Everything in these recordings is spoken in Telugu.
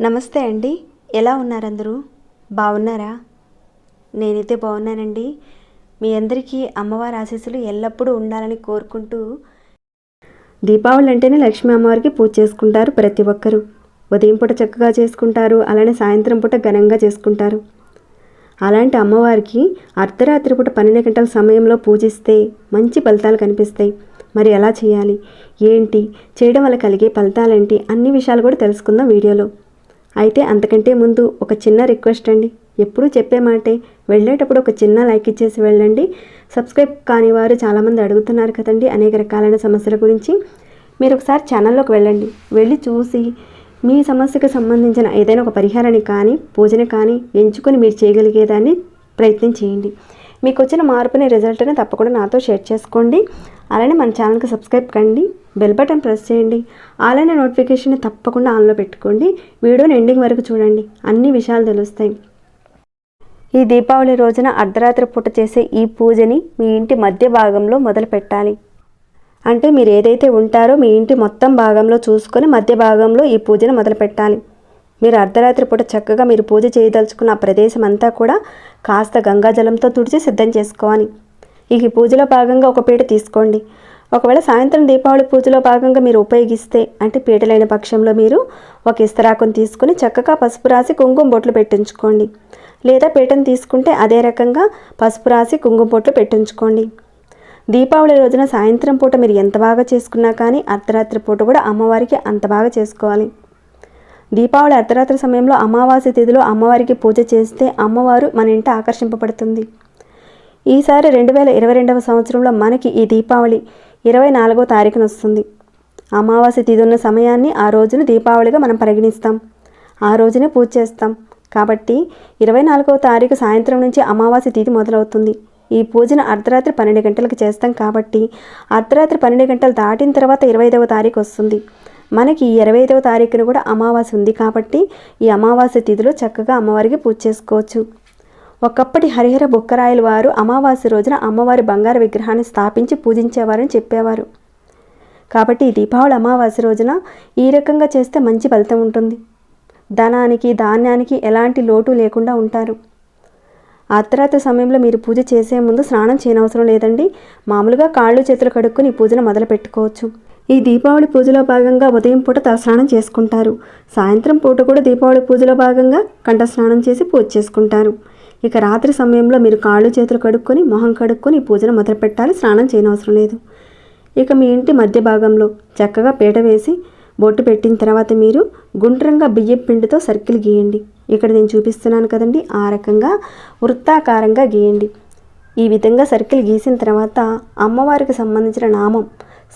నమస్తే అండి. ఎలా ఉన్నారు అందరూ బాగున్నారా నేనైతే బాగున్నానండి మీ అందరికీ అమ్మవారి ఆశీస్సులు ఎల్లప్పుడూ ఉండాలని కోరుకుంటూ దీపావళి అంటేనే లక్ష్మీ అమ్మవారికి పూజ చేసుకుంటారు ప్రతి ఒక్కరూ. ఉదయం పూట చక్కగా చేసుకుంటారు అలానే సాయంత్రం పూట ఘనంగా చేసుకుంటారు. అలాంటి అమ్మవారికి అర్ధరాత్రి పూట పన్నెండు గంటల సమయంలో పూజిస్తే మంచి ఫలితాలు కనిపిస్తాయి. మరి ఎలా చేయాలి? ఏంటి? చేయడం వల్ల కలిగే ఫలితాలేంటి? అన్ని విషయాలు కూడా తెలుసుకుందాం వీడియోలో. అయితే అంతకంటే ముందు ఒక చిన్న రిక్వెస్ట్ అండి. ఎప్పుడూ చెప్పే మాటే వెళ్ళేటప్పుడు ఒక చిన్న లైక్ ఇచ్చేసి వెళ్ళండి. సబ్స్క్రైబ్ కాని వారు చాలామంది అడుగుతున్నారు కదండి అనేక రకాలైన సమస్యల గురించి. మీరు ఒకసారి ఛానల్లోకి వెళ్ళండి. వెళ్ళి చూసి మీ సమస్యకు సంబంధించిన ఏదైనా ఒక పరిహారాన్ని కానీ పూజని కానీ ఎంచుకొని మీరు చేయగలిగేదాన్ని ప్రయత్నం చేయండి. మీకు వచ్చిన మార్పుని రిజల్ట్ని తప్పకుండా నాతో షేర్ చేసుకోండి. అలానే మన ఛానల్కి సబ్స్క్రైబ్ కండి బెల్ బటన్ ప్రెస్ చేయండి అలానే నోటిఫికేషన్ తప్పకుండా ఆన్లో పెట్టుకోండి. వీడియోని ఎండింగ్ వరకు చూడండి. అన్ని విషయాలు తెలుస్తాయి. ఈ దీపావళి రోజున అర్ధరాత్రి పూట చేసే ఈ పూజని మీ ఇంటి మధ్య భాగంలో మొదలు పెట్టాలి అంటే మీరు ఏదైతే ఉంటారో మీ ఇంటి మొత్తం భాగంలో చూసుకొని మధ్య భాగంలో ఈ పూజను మొదలు పెట్టాలి మీరు అర్ధరాత్రి పూట చక్కగా మీరు పూజ చేయదలుచుకున్న ప్రదేశం అంతా కూడా కాస్త గంగాజలంతో తుడిచి సిద్ధం చేసుకోవాలి. ఇక ఈ పూజలో భాగంగా ఒక పీట తీసుకోండి. ఒకవేళ సాయంత్రం దీపావళి పూజలో భాగంగా మీరు ఉపయోగిస్తే అంటే పీటలైన పక్షంలో మీరు ఒక ఇస్తరాకును తీసుకుని చక్కగా పసుపు రాసి కుంకుమ బొట్లు పెట్టించుకోండి. లేదా పీటను తీసుకుంటే అదే రకంగా పసుపు రాసి కుంకుమ బొట్లు పెట్టించుకోండి. దీపావళి రోజున సాయంత్రం పూట మీరు ఎంత బాగా చేసుకున్నా కానీ అర్ధరాత్రి పూట కూడా అమ్మవారికి అంత బాగా చేసుకోవాలి. దీపావళి అర్ధరాత్రి సమయంలో అమావాస్య తిథిలో అమ్మవారికి పూజ చేస్తే అమ్మవారు మన ఇంట ఆకర్షింపబడుతుంది. ఈసారి రెండు వేల ఇరవై రెండవ సంవత్సరంలో మనకి ఈ దీపావళి ఇరవై నాలుగో తారీఖున వస్తుంది. అమావాస్య తిథి ఉన్న సమయాన్ని ఆ రోజున దీపావళిగా మనం పరిగణిస్తాం. ఆ రోజునే పూజ చేస్తాం. కాబట్టి ఇరవై నాలుగవ తారీఖు సాయంత్రం నుంచి అమావాస్య తిథి మొదలవుతుంది. ఈ పూజను అర్ధరాత్రి పన్నెండు గంటలకు చేస్తాం కాబట్టి అర్ధరాత్రి పన్నెండు గంటలు దాటిన తర్వాత ఇరవై ఐదవ తారీఖు వస్తుంది. మనకి ఈ ఇరవై ఐదవ తారీఖున కూడా అమావాస్య ఉంది కాబట్టి ఈ అమావాస్య తిథిలో చక్కగా అమ్మవారికి పూజ చేసుకోవచ్చు. ఒకప్పటి హరిహర బుక్కరాయల వారు అమావాస్య రోజున అమ్మవారి బంగారు విగ్రహాన్ని స్థాపించి పూజించేవారని చెప్పేవారు. కాబట్టి ఈ దీపావళి అమావాస్య రోజున ఈ రకంగా చేస్తే మంచి ఫలితం ఉంటుంది. ధనానికి ధాన్యానికి ఎలాంటి లోటు లేకుండా ఉంటారు. అర్ధరాత్రి సమయంలో మీరు పూజ చేసే ముందు స్నానం చేయనవసరం లేదండి. మామూలుగా కాళ్ళు చేతులు కడుక్కుని పూజను మొదలు పెట్టుకోవచ్చు. ఈ దీపావళి పూజలో భాగంగా ఉదయం పూట తలస్నానం చేసుకుంటారు. సాయంత్రం పూట కూడా దీపావళి పూజలో భాగంగా కంఠ స్నానం చేసి పూజ చేసుకుంటారు. ఇక రాత్రి సమయంలో మీరు కాళ్ళు చేతులు కడుక్కొని మొహం కడుక్కొని పూజను మొదలు పెట్టాలి స్నానం చేయనవసరం లేదు. ఇక మీ ఇంటి మధ్య భాగంలో చక్కగా పీట వేసి బొట్టు పెట్టిన తర్వాత మీరు గుండ్రంగా బియ్యం పిండితో సర్కిల్ గీయండి. ఇక్కడ నేను చూపిస్తున్నాను కదండి ఆ రకంగా వృత్తాకారంగా గీయండి. ఈ విధంగా సర్కిల్ గీసిన తర్వాత అమ్మవారికి సంబంధించిన నామం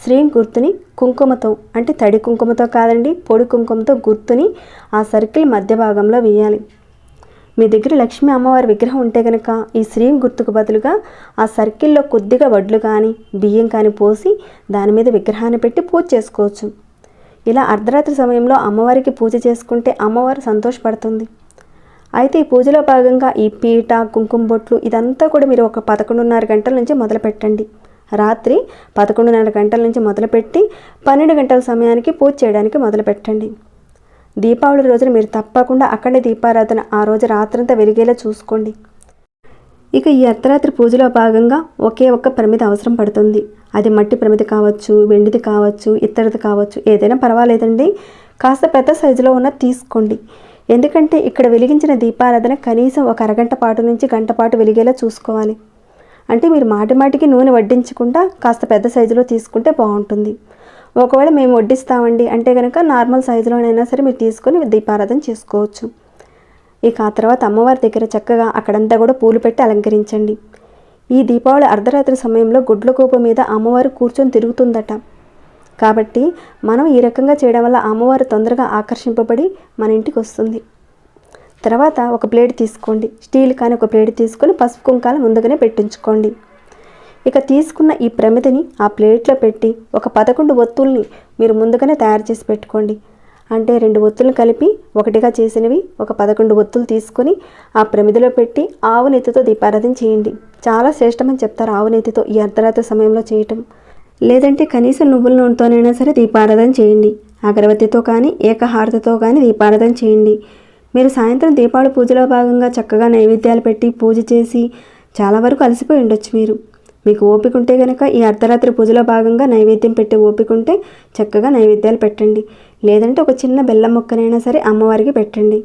శ్రీం గుర్తుని కుంకుమతో అంటే తడి కుంకుమతో కాదండి పొడి కుంకుమతో గుర్తుని ఆ సర్కిల్ మధ్య భాగంలో వేయాలి. మీ దగ్గర లక్ష్మీ అమ్మవారి విగ్రహం ఉంటే కనుక ఈ శ్రీం గుర్తుకు బదులుగా ఆ సర్కిల్లో కొద్దిగా వడ్లు కానీ బియ్యం కానీ పోసి దాని మీద విగ్రహాన్ని పెట్టి పూజ చేసుకోవచ్చు. ఇలా అర్ధరాత్రి సమయంలో అమ్మవారికి పూజ చేసుకుంటే అమ్మవారు సంతోషపడుతుంది. అయితే ఈ పూజలో భాగంగా ఈ పీట కుంకుమ బొట్లు ఇదంతా కూడా మీరు ఒక పదకొండున్నర గంటల నుంచి మొదలు పెట్టండి రాత్రి పదకొండున్నర గంటల నుంచి మొదలుపెట్టి పన్నెండు గంటల సమయానికి పూజ చేయడానికి మొదలుపెట్టండి. దీపావళి రోజున మీరు తప్పకుండా అక్కడే దీపారాధన ఆ రోజు రాత్రంతా వెలిగేలా చూసుకోండి. ఇక ఈ అర్ధరాత్రి పూజలో భాగంగా ఒకే ఒక్క ప్రమిద అవసరం పడుతుంది. అది మట్టి ప్రమిద కావచ్చు వెండిది కావచ్చు ఇత్తడిది కావచ్చు ఏదైనా పర్వాలేదండి. కాస్త పెద్ద సైజులో ఉన్న తీసుకోండి. ఎందుకంటే ఇక్కడ వెలిగించిన దీపారాధన కనీసం ఒక అరగంట పాటు నుంచి గంట పాటు వెలిగేలా చూసుకోవాలి. అంటే మీరు మాటి మాటికి నూనె వడ్డించకుండా కాస్త పెద్ద సైజులో తీసుకుంటే బాగుంటుంది. ఒకవేళ మేము వడ్డిస్తామండి అంటే కనుక నార్మల్ సైజులోనైనా సరే మీరు తీసుకొని దీపారాధన చేసుకోవచ్చు. ఇక ఆ తర్వాత అమ్మవారి దగ్గర చక్కగా అక్కడంతా కూడా పూలు పెట్టి అలంకరించండి. ఈ దీపావళి అర్ధరాత్రి సమయంలో గుడ్ల కూప మీద అమ్మవారు కూర్చొని తిరుగుతుందట. కాబట్టి మనం ఈ రకంగా చేయడం వల్ల అమ్మవారు తొందరగా ఆకర్షింపబడి మన ఇంటికి వస్తుంది. తర్వాత ఒక ప్లేట్ తీసుకోండి. స్టీల్ కానీ ఒక ప్లేట్ తీసుకొని పసుపు కుంకాలు ముందుగానే పెట్టించుకోండి. ఇక తీసుకున్న ఈ ప్రమిదిని ఆ ప్లేట్లో పెట్టి ఒక పదకొండు ఒత్తుల్ని మీరు ముందుగానే తయారు చేసి పెట్టుకోండి. అంటే రెండు ఒత్తులను కలిపి ఒకటిగా చేసినవి ఒక పదకొండు ఒత్తులు తీసుకొని ఆ ప్రమిదిలో పెట్టి ఆవు నెత్తితో దీపారాధన చేయండి. చాలా శ్రేష్టమని చెప్తారు ఆవు నెత్తితో ఈ అర్ధరాత్రి సమయంలో చేయటం. లేదంటే కనీసం నువ్వుల నూనెతోనైనా సరే దీపారాధన చేయండి. అగరవత్తితో కానీ ఏకహారతతో కానీ దీపారాధన చేయండి. మీరు సాయంత్రం దీపావళి పూజలో భాగంగా చక్కగా నైవేద్యాలు పెట్టి పూజ చేసి చాలా వరకు అలసిపోయి ఉండొచ్చు మీరు. మీకు ఓపిక ఉంటే కనుక ఈ అర్ధరాత్రి పూజలో భాగంగా నైవేద్యం పెట్టే ఓపిక ఉంటే చక్కగా నైవేద్యాలు పెట్టండి. లేదంటే ఒక చిన్న బెల్లం మొక్కనైనా సరే అమ్మవారికి పెట్టండి.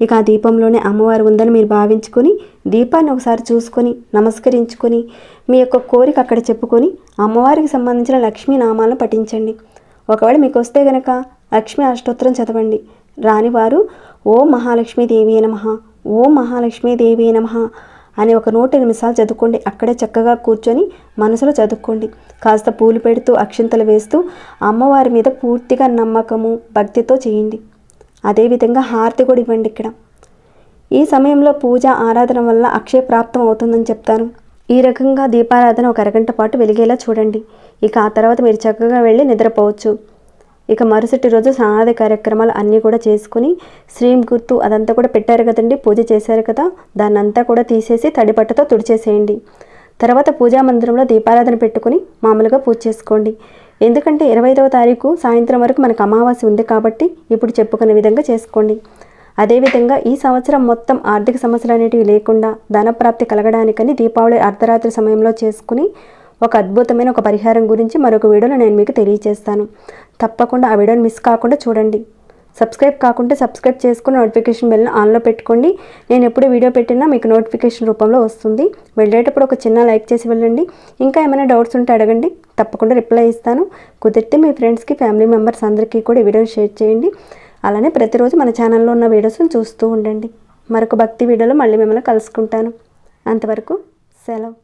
ఇక ఆ దీపంలోనే అమ్మవారు ఉందని మీరు భావించుకొని దీపాన్ని ఒకసారి చూసుకొని నమస్కరించుకొని మీ యొక్క కోరిక అక్కడ చెప్పుకొని అమ్మవారికి సంబంధించిన లక్ష్మీ నామాలను పఠించండి. ఒకవేళ మీకు వస్తే గనక లక్ష్మీ అష్టోత్తరం చదవండి. రానివారు ఓ మహాలక్ష్మీదేవి నమ ఓ మహాలక్ష్మీదేవి నమ అని ఒక నూట నిమిషాలు చదువుకోండి. అక్కడే చక్కగా కూర్చొని మనసులో చదువుకోండి. కాస్త పూలు పెడుతూ అక్షింతలు వేస్తూ అమ్మవారి మీద పూర్తిగా నమ్మకము భక్తితో చేయండి. అదేవిధంగా హారతి కూడా ఇవ్వండి ఇక్కడ. ఈ సమయంలో పూజ ఆరాధన వల్ల అక్షయ ప్రాప్తం అవుతుందని చెప్తాను. ఈ రకంగా దీపారాధన ఒక అరగంట పాటు వెలిగేలా చూడండి. ఇక ఆ తర్వాత మీరు చక్కగా వెళ్ళి నిద్రపోవచ్చు. ఇక మరుసటి రోజు స్నానాది కార్యక్రమాలు అన్నీ కూడా చేసుకుని శ్రీం గుర్తు అదంతా కూడా పెట్టారు కదండి పూజ చేశారు కదా దాన్నంతా కూడా తీసేసి తడిపట్టతో తుడిచేసేయండి. తర్వాత పూజా మందిరంలో దీపారాధన పెట్టుకుని మామూలుగా పూజ చేసుకోండి. ఎందుకంటే ఇరవై ఐదవ తారీఖు సాయంత్రం వరకు మనకు అమావాస్య ఉంది కాబట్టి ఇప్పుడు చెప్పుకున్న విధంగా చేసుకోండి. అదేవిధంగా ఈ సంవత్సరం మొత్తం ఆర్థిక సమస్యలు అనేటివి లేకుండా ధనప్రాప్తి కలగడానికని దీపావళి అర్ధరాత్రి సమయంలో చేసుకుని ఒక అద్భుతమైన ఒక పరిహారం గురించి మరొక వీడియోలో నేను మీకు తెలియజేస్తాను తప్పకుండా ఆ వీడియోని మిస్ కాకుండా చూడండి. సబ్స్క్రైబ్ కాకుంటే సబ్స్క్రైబ్ చేసుకుని నోటిఫికేషన్ బెల్ని ఆన్లో పెట్టుకోండి. నేను ఎప్పుడు వీడియో పెట్టినా మీకు నోటిఫికేషన్ రూపంలో వస్తుంది. వెళ్ళేటప్పుడు ఒక చిన్న లైక్ చేసి వెళ్ళండి. ఇంకా ఏమైనా డౌట్స్ ఉంటే అడగండి. తప్పకుండా రిప్లై ఇస్తాను. కుదిరితే మీ ఫ్రెండ్స్కి ఫ్యామిలీ మెంబర్స్ అందరికీ కూడా ఈ వీడియోని షేర్ చేయండి. అలానే ప్రతిరోజు మన ఛానల్లో ఉన్న వీడియోస్ని చూస్తూ ఉండండి. మరొక భక్తి వీడియోలో మళ్ళీ మిమ్మల్ని కలుసుకుంటాను. అంతవరకు సెలవు.